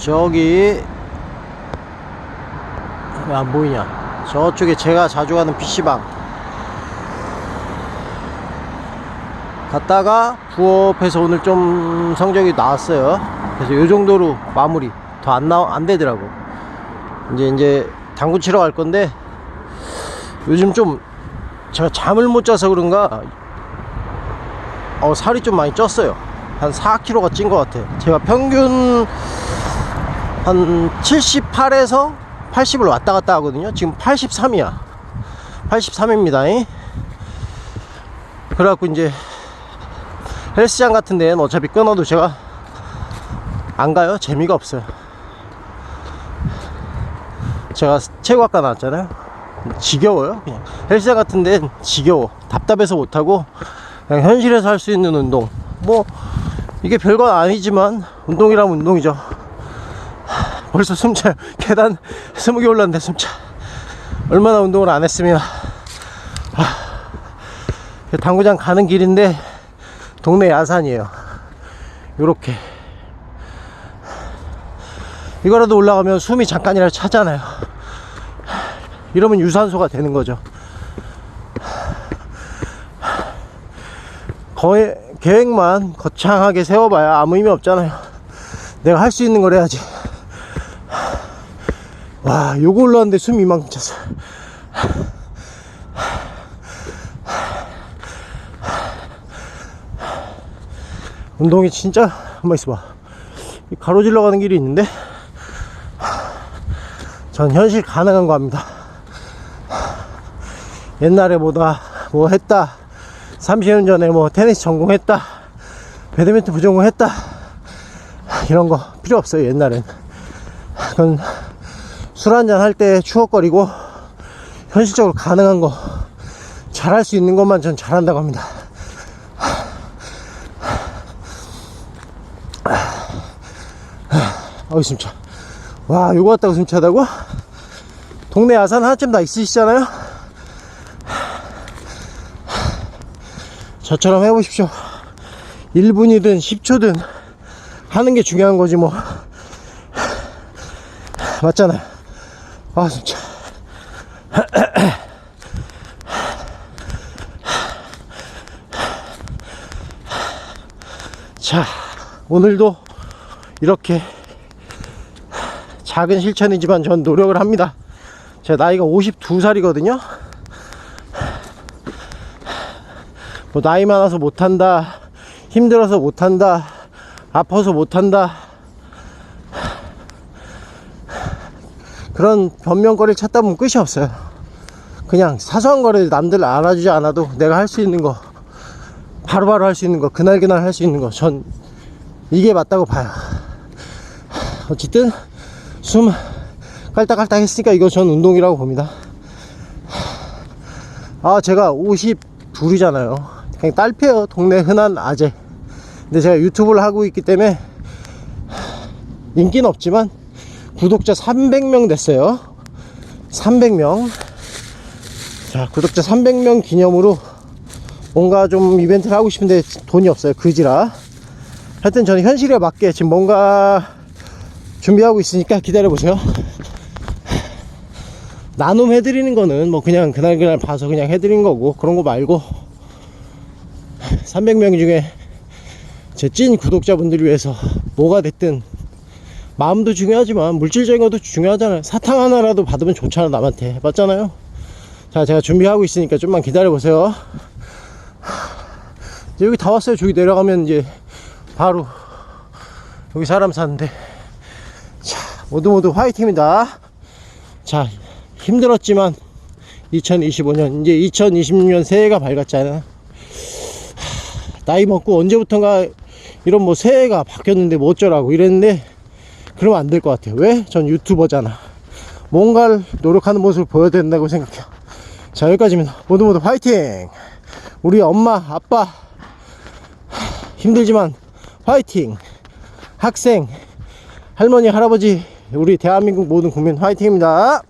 저기 왜 안 보이냐. 저쪽에 제가 자주 가는 PC방. 갔다가 부업해서 오늘 좀 성적이 나왔어요. 그래서 요 정도로 마무리 더 안 나 안 되더라고. 이제 이제 당구 치러 갈 건데 요즘 좀 제가 잠을 못 자서 그런가 어 살이 좀 많이 쪘어요. 한 4kg가 찐 것 같아 제가 평균 한 78에서 80을 왔다 갔다 하거든요. 지금 83이야. 83입니다. 그래갖고 이제 헬스장 같은 데는 어차피 끊어도 제가 안 가요. 재미가 없어요. 제가 체육학과 나왔잖아요. 지겨워요 그냥. 헬스장 같은 데는 지겨워. 답답해서 못하고 그냥 현실에서 할 수 있는 운동. 뭐 이게 별건 아니지만 운동이라면 운동이죠. 하, 벌써 숨차요 계단 20개 올랐는데 숨차. 얼마나 운동을 안 했으면. 하, 당구장 가는 길인데 동네 야산이에요. 요렇게. 이거라도 올라가면 숨이 잠깐이라도 차잖아요. 이러면 유산소가 되는 거죠. 거의 계획만 거창하게 세워봐야 아무 의미 없잖아요. 내가 할 수 있는 걸 해야지 와 요거 올라왔는데 숨 이만큼 찼어. 운동이 진짜 한번 있어봐. 이 가로질러 가는 길이 있는데 전 현실 가능한 거 합니다. 옛날에 보다 뭐 했다. 30년 전에 뭐 테니스 전공했다. 배드민턴 부전공했다. 이런 거 필요 없어요 옛날엔. 그건 술 한잔 할 때 추억거리고 현실적으로 가능한 거 잘할 수 있는 것만 전 잘한다고 합니다. 어이 숨차. 와 요거 갖다가 숨차다고? 동네 야산 하나쯤 다 있으시잖아요? 저처럼 해보십시오. 1분이든 10초든 하는 게 중요한 거지 뭐. 맞잖아요 아 진짜. 자 오늘도 이렇게 작은 실천이지만 전 노력을 합니다. 제 나이가 52살이거든요. 뭐 나이 많아서 못한다 힘들어서 못한다 아파서 못한다 그런 변명거리를 찾다 보면 끝이 없어요. 그냥 사소한 거를 남들 알아주지 않아도 내가 할 수 있는 거 바로바로 할 수 있는 거 그날그날 할 수 있는 거 전 이게 맞다고 봐요. 어쨌든 숨 깔딱깔딱 했으니까 이거 전 운동이라고 봅니다. 아 제가 52이잖아요. 그냥 딸피예요. 동네 흔한 아재. 근데 제가 유튜브를 하고 있기 때문에 인기는 없지만 구독자 300명 됐어요. 300명. 자 구독자 300명 기념으로 뭔가 좀 이벤트를 하고 싶은데 돈이 없어요. 그지라. 하여튼 저는 현실에 맞게 지금 뭔가 준비하고 있으니까 기다려보세요. 나눔 해드리는 거는 뭐 그냥 그날 그날 봐서 그냥 해드리는 거고 그런 거 말고 300명 중에 제 찐 구독자분들을 위해서 뭐가 됐든 마음도 중요하지만 물질적인 것도 중요하잖아요. 사탕 하나라도 받으면 좋잖아 남한테. 맞잖아요. 자 제가 준비하고 있으니까 좀만 기다려 보세요. 이제 여기 다 왔어요. 저기 내려가면 이제 바로 여기 사람 사는데. 자 모두 모두 화이팅입니다. 자 힘들었지만 2025년 이제 2026년 새해가 밝았잖아 나이 먹고 언제부턴가 이런 뭐 새해가 바뀌었는데 뭐 어쩌라고 이랬는데 그러면 안 될 것 같아요. 왜? 전 유튜버잖아. 뭔가를 노력하는 모습을 보여야 된다고 생각해요. 자 여기까지입니다. 모두 모두 화이팅! 우리 엄마 아빠 힘들지만 화이팅! 학생 할머니 할아버지 우리 대한민국 모든 국민 화이팅입니다